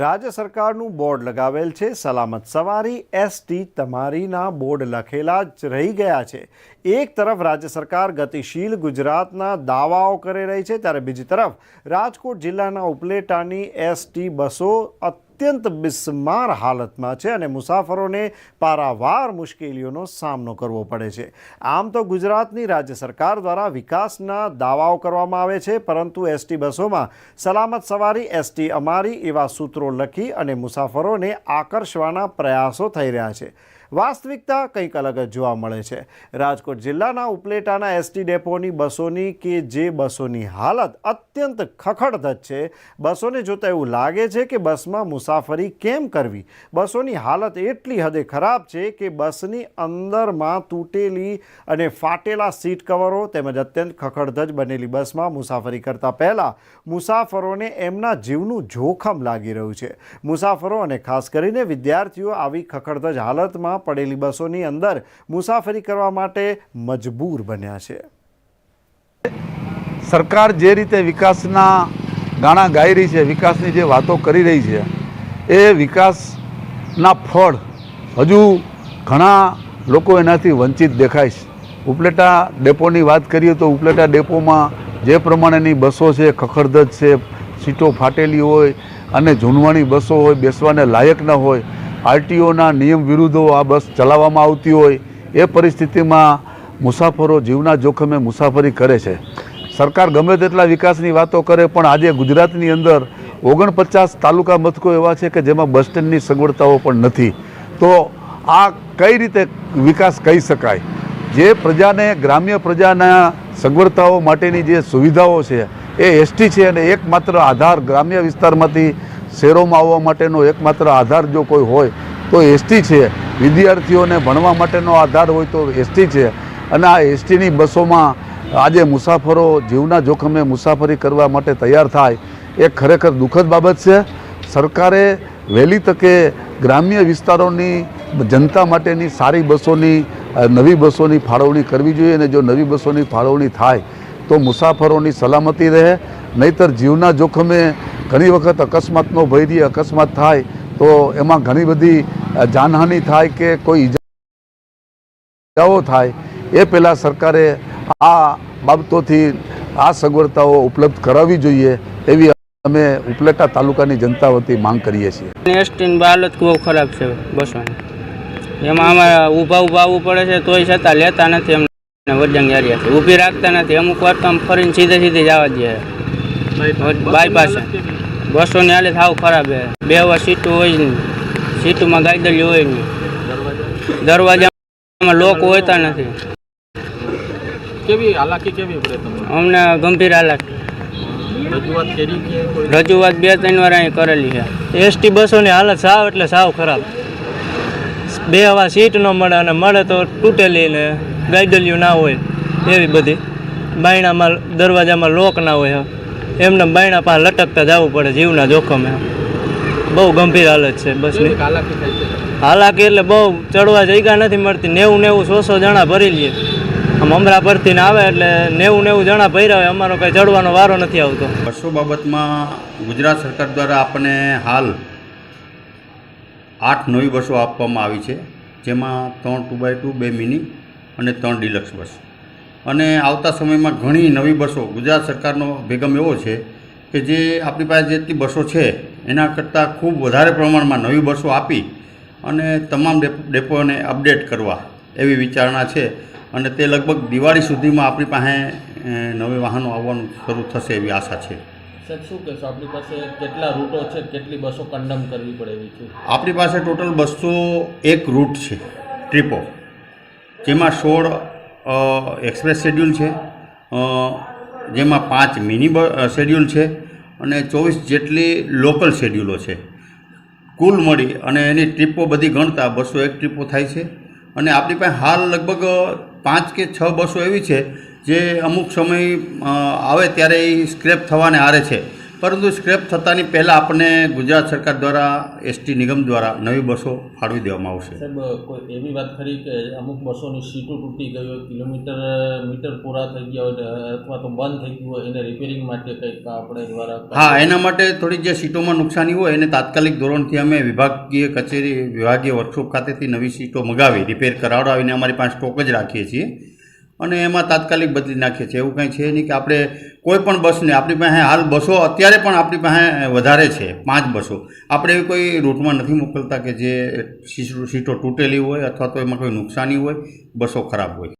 રાજ્ય સરકારનું બોર્ડ લગાવેલ છે સલામત સવારી. એસટી તમારીના બોર્ડ લખેલા જ રહી ગયા છે. એક તરફ રાજ્ય સરકાર ગતિશીલ ગુજરાતના દાવાઓ કરી રહી છે, ત્યારે બીજી તરફ રાજકોટ જિલ્લાના ઉપલેટાની એસટી બસો અત્યંત બિસ્માર હાલતમાં છે અને મુસાફરોને પારાવાર મુશ્કેલીઓનો સામનો કરવો પડે છે. આમ તો ગુજરાતની રાજ્ય સરકાર દ્વારા વિકાસના દાવાઓ કરવામાં આવે છે, પરંતુ એસટી બસોમાં સલામત સવારી, એસટી અમારી એવા સૂત્રો લખી અને મુસાફરોને આકર્ષવાના પ્રયાસો થઈ રહ્યા છે. વાસ્તવિકતા કંઈક અલગ જ જોવા મળે છે. રાજકોટ જિલ્લાના ઉપલેટાના એસટી ડેપોની બસોની કે જે બસોની હાલત અત્યંત ખખડધજ છે. બસોને જોતાં એવું લાગે છે કે બસમાં મુસાફરી કેમ કરવી? બસોની હાલત એટલી હદે ખરાબ છે કે બસની અંદરમાં તૂટેલી અને ફાટેલા સીટ કવરો તેમજ અત્યંત ખખડધજ બનેલી બસમાં મુસાફરી કરતા પહેલાં મુસાફરોને એમના જીવનું જોખમ લાગી રહ્યું છે. મુસાફરો અને ખાસ કરીને વિદ્યાર્થીઓ આવી ખખડધજ હાલતમાં પડેલી બસોની અંદર મુસાફરી કરવા માટે મજબૂર બન્યા છે. સરકાર જે રીતે વિકાસના ગાણા ગાઈ રહી છે, વિકાસની જે વાતો કરી રહી છે, એ વિકાસના ફળ હજુ ઘણા લોકો એનાથી વંચિત દેખાય છે. ઉપલેટા ડેપોની વાત કરીએ તો ઉપલેટા ડેપોમાં જે પ્રમાણેની બસો છે, ખખડધજ છે, સીટો ફાટેલી હોય અને જૂનવાણી બસો હોય, બેસવાને લાયક ન હોય આરટીઓના નિયમ વિરુદ્ધો આ બસ ચલાવવામાં આવતી હોય એ પરિસ્થિતિમાં મુસાફરો જીવના જોખમે મુસાફરી કરે છે. સરકાર ગમે તેટલા વિકાસની વાતો કરે પણ આજે ગુજરાતની અંદર ઓગણપચાસ તાલુકા મથકો એવા છે કે જેમાં બસ સ્ટેન્ડની સગવડતાઓ પણ નથી. તો આ કઈ રીતે વિકાસ કહી શકાય? જે પ્રજાને ગ્રામ્ય પ્રજાના સગવડતાઓ માટેની જે સુવિધાઓ છે એ એસટી છે અને એકમાત્ર આધાર ગ્રામ્ય વિસ્તારમાંથી શહેરોમાં આવવા માટેનો એકમાત્ર આધાર જો કોઈ હોય તો એસટી છે. વિદ્યાર્થીઓને ભણવા માટેનો આધાર હોય તો એસટી છે. અને આ એસટીની બસોમાં આજે મુસાફરો જીવના જોખમે મુસાફરી કરવા માટે તૈયાર થાય. એ ખરેખર દુઃખદ બાબત છે. સરકારે વહેલી તકે ગ્રામ્ય વિસ્તારોની જનતા માટેની સારી બસોની નવી બસોની ફાળવણી કરવી જોઈએ અને જો નવી બસોની ફાળવણી થાય તો મુસાફરોની સલામતી રહે. નહીતર જીવના જોખમે ઘણી વખત અકસ્માતનો ભય રહે અકસ્માત થાય, તો એમાં ઘણી બધી જાનહાનિ થાય કે કોઈ ઈજાઓ થાય, એ પહેલાં સરકારે આ બાબતોથી આ સગવડતાઓ ઉપલબ્ધ કરાવવી જોઈએ, એવી અમે ઉપલેટા તાલુકાની જનતા વતી માંગ કરીએ છીએ. એસટીની હાલત બહુ ખરાબ છે બસોની. એમાં અમારે ઊભા ઊભા આવવું પડે છે, તોય છતાં લેતા નથી એમને વજન છે. ઊભી રાખતા નથી. અમુક વાર તો આમ ફરીને સીધે સીધે જવા દે બાયપાસ બસોની હાલત સાવ ખરાબ છે. બે વાર સીટું હોય નહીં સીટુમાં ગાયદલી હોય નહીં દરવાજામાં લોક હોતા નથી. કેવી હાલાકી કેવી પડે અમને ગંભીર હાલત રજૂઆત કરી કે કોઈ? રજૂઆત બે ત્રણ વાર અહીં કરેલી છે. એસટી બસોની હાલત સાવ એટલે સાવ ખરાબ. બે હવા સીટ ન મળે અને મળે તો તૂટેલી ને ગાઈડલિયું ના હોય એવી બધી. બાયણામાં દરવાજામાં લોક ના હોય. એમને બાયણા પાસે લટકતા જવું પડે જીવના જોખમે. બહુ ગંભીર હાલત છે બસની હાલાકી એટલે બહુ ચડવા જગ્યા નથી મળતી નેવું નેવું સો સો જણા ભરી લઈએ આમ અમરા પરથી આવે એટલે નેવું નેવું જણા ભર્યા હોય અમારો કંઈ ચડવાનો વારો નથી આવતો. બસો બાબતમાં ગુજરાત સરકાર દ્વારા આપણને હાલ આઠ નવી બસો આપવામાં આવી છે જેમાં ત્રણ ટુ બાય ટુ બે મિની અને ત્રણ ડિલક્સ બસ. અને આવતા સમયમાં ઘણી નવી બસો ગુજરાત સરકારનો ભેગમ એવો છે કે જે આપણી પાસે જેટલી બસો છે એના કરતાં ખૂબ વધારે પ્રમાણમાં નવી બસો આપી અને તમામ ડેપોને અપડેટ કરવા એવી વિચારણા છે અને તે લગભગ દિવાળી સુધીમાં આપણી પાસે નવી વાહનો આવવાનું શરૂ થશે એવી આશા છે. સાહેબ શું કહેશો? આપણી પાસે કેટલા રૂટો છે કેટલી બસો કન્ડમ કરવી પડે એવી છે? આપણી પાસે ટોટલ બસો એક રૂટ છે ટ્રીપો જેમાં સોળ એક્સપ્રેસ શેડ્યુલ છે. જેમાં પાંચ મિની શેડ્યુલ છે અને ચોવીસ જેટલી લોકલ શેડ્યુલો છે. કુલ મળી અને એની ટ્રીપો બધી ગણતા બસો એક ટ્રીપો થાય છે. અને આપણી પાસે હાલ લગભગ પાંચ કે છ બસો એવી છે જે અમુક સમય આવે ત્યારે એ સ્ક્રેપ થવાને આરે છે. પરંતુ સ્ક્રેપ થતાની પહેલાં આપણને ગુજરાત સરકાર દ્વારા એસટી નિગમ દ્વારા નવી બસો ફાળવી દેવામાં આવશે. સાહેબ કોઈ એવી વાત ખરી કે અમુક બસોની સીટો તૂટી ગઈ હોય કિલોમીટર મીટર પૂરા થઈ ગયા હોય અથવા તો બંધ થઈ ગયું હોય એને રિપેરિંગ માટે કંઈક આપણે દ્વારા હા એના માટે થોડી જે સીટોમાં નુકસાની હોય એને તાત્કાલિક ધોરણથી અમે વિભાગીય કચેરી વિભાગીય વર્કશોપ ખાતેથી નવી સીટો મગાવી રિપેર કરાવડાવીને અમારી પાસે સ્ટોક જ રાખીએ છીએ. અને એમાં તાત્કાલિક બદલી નાખીએ છીએ. એવું કંઈ છે નહીં કે આપણે કોઈ પણ બસને આપણી પાસે હાલ બસો અત્યારે પણ આપણી પાસે વધારે છે, પાંચ બસો. આપણે એવી કોઈ રૂટમાં નથી મોકલતા કે જે સીટો તૂટેલી હોય અથવા તો એમાં કોઈ નુકસાની હોય, બસો ખરાબ હોય.